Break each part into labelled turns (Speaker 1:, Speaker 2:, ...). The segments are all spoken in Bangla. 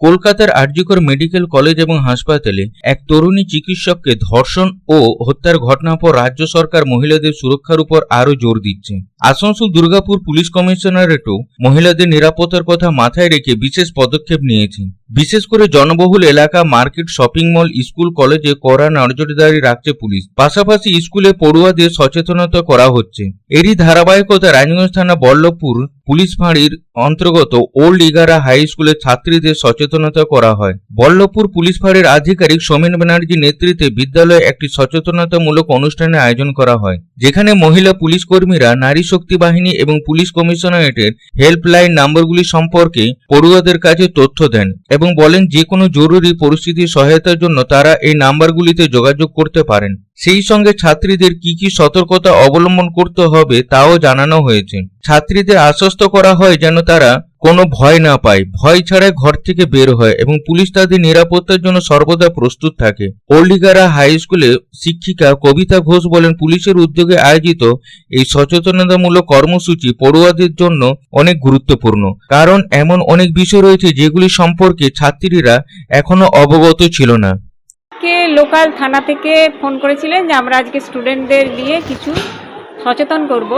Speaker 1: কলকাতার আরজিকর মেডিকেল কলেজ এবং হাসপাতালে এক তরুণী চিকিৎসককে ধর্ষণ ও হত্যার ঘটনার পর রাজ্য সরকার মহিলাদের সুরক্ষার উপর আরও জোর দিচ্ছে। আসানসোল দুর্গাপুর পুলিশ কমিশনারেটও মহিলাদের নিরাপত্তার কথা মাথায় রেখে বিশেষ পদক্ষেপ নিয়েছে। বিশেষ করে জনবহুল এলাকা, মার্কেট, শপিং মল, স্কুল, কলেজে কড়া নজরদারি রাখছে পুলিশ। পাশাপাশি স্কুলে পড়ুয়াদের সচেতনতা করা হচ্ছে। এরই ধারাবাহিকতা রাজগঞ্জ থানা বল্লভপুর পুলিশ ফাঁড়ির অন্তর্গত ওল্ড ইগারা হাই স্কুলের ছাত্রীদের সচেতনতা করা হয়। বল্লভপুর পুলিশ ফাঁড়ির আধিকারিক সোমেন ব্যানার্জির নেতৃত্বে বিদ্যালয়ে একটি সচেতনতামূলক অনুষ্ঠানের আয়োজন করা হয়, যেখানে মহিলা পুলিশ কর্মীরা, নারী শক্তি বাহিনী এবং পুলিশ কমিশনারেটের হেল্পলাইন নাম্বারগুলি সম্পর্কে পড়ুয়াদের কাছে তথ্য দেন এবং বলেন যে কোনো জরুরি পরিস্থিতির সহায়তার জন্য তারা এই নাম্বারগুলিতে যোগাযোগ করতে পারেন। সেই সঙ্গে ছাত্রীদের কি কি সতর্কতা অবলম্বন করতে হবে তাও জানানো হয়েছে। ছাত্রীদের আশ্বস্ত করা হয় যেন তারা কোনো ভয় না পায়। ভয় ছাড়াই ঘর থেকে বের হয় এবং পুলিশ তাদের নিরাপত্তার জন্য সর্বদা প্রস্তুত থাকে। ওল্ডিগারা হাই স্কুলে শিক্ষিকা কবিতা ঘোষ বলেন, পুলিশের উদ্যোগে আয়োজিত এই সচেতনতামূলক কর্মসূচি পড়ুয়াদের জন্য অনেক গুরুত্বপূর্ণ। কারণ এমন অনেক বিষয় রয়েছে যেগুলি সম্পর্কে ছাত্রীরা এখনও অবগত ছিল না।
Speaker 2: কে লোকাল থানা থেকে ফোন করেছিলেন যে আমরা আজকে স্টুডেন্টদের নিয়ে কিছু সচেতন করব।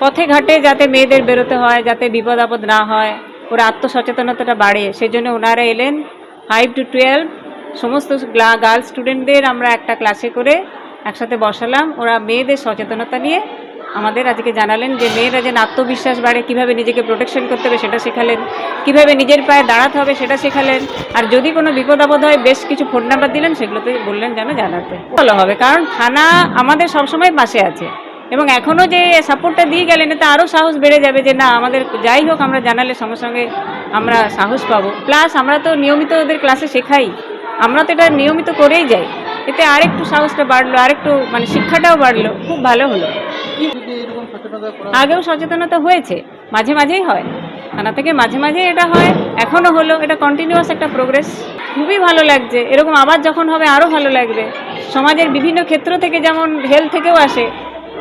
Speaker 2: পথে ঘাটে যাতে মেয়েদের বেরোতে হয়, যাতে বিপদ আপদ না হয়, ওরা আত্মসচেতনতাটা বাড়ে। সেজন্য ওনারা এলেন ফাইভ টু টুয়েলভ সমস্ত গার্লস স্টুডেন্টদের আমরা একটা ক্লাসে করে একসাথে বসালাম। ওরা মেয়েদের সচেতনতা নিয়ে আমাদের আজকে জানালেন যে মেয়েরা যেন আত্মবিশ্বাস বাড়ে, কীভাবে নিজেকে প্রোটেকশন করতে হবে সেটা শেখালেন, কীভাবে নিজের পায়ে দাঁড়াতে হবে সেটা শেখালেন। আর যদি কোনো বিপদ আপদ হয়, বেশ কিছু ফোন নাম্বার দিলেন, সেগুলোতে বললেন যেন জানাতে। ভালো হবে, কারণ থানা আমাদের সবসময় পাশে আছে। এবং এখনও যে সাপোর্টটা দিয়ে গেলেন, এতে আরও সাহস বেড়ে যাবে যে না, আমাদের যাই হোক, আমরা জানালে সঙ্গে সঙ্গে আমরা সাহস পাবো। প্লাস আমরা তো নিয়মিত ওদের ক্লাসে শেখাই। আমরা তো এটা নিয়মিত করেই যাই। এতে আরেকটু সাহসটা বাড়লো, আরেকটু মানে শিক্ষাটাও বাড়লো। খুব ভালো হলো। আগেও সচেতনতা হয়েছে, মাঝে মাঝেই হয়। থানা থেকে মাঝে মাঝে এটা হয় এখনও হলো, এটা কন্টিনিউয়াস একটা প্রোগ্রেস খুবই ভালো লাগছে, এরকম আবার যখন হবে আরও ভালো লাগবে। সমাজের বিভিন্ন ক্ষেত্র থেকে যেমন হেলথ থেকেও আসে,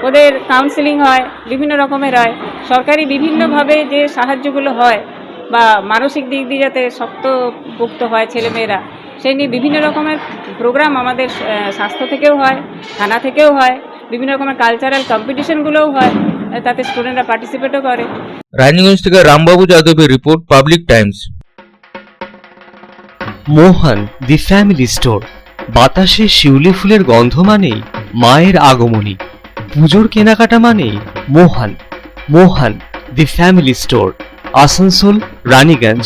Speaker 2: ওদের কাউন্সিলিং হয়, বিভিন্ন রকমের হয়। সরকারি বিভিন্নভাবে যে সাহায্যগুলো হয়, বা মানসিক দিক দিয়ে যাতে শক্তপোক্ত হয় ছেলেমেয়েরা, সেই নিয়ে বিভিন্ন রকমের প্রোগ্রাম আমাদের স্বাস্থ্য থেকেও হয়, থানা থেকেও হয়। বিভিন্ন রকমের কালচারাল কম্পিটিশনগুলোও হয় তাতে স্টুডেন্টরা পার্টিসিপেটও করে।
Speaker 1: রানীগঞ্জ থেকে রামবাবু যাদবের report public times
Speaker 3: Mohan the family store বাতাসে শিউলি ফুলের গন্ধ মানেই মায়ের আগমনী। পুজোর কেনাকাটা মানেই Mohan. Mohan the family store Asansol Raniganj.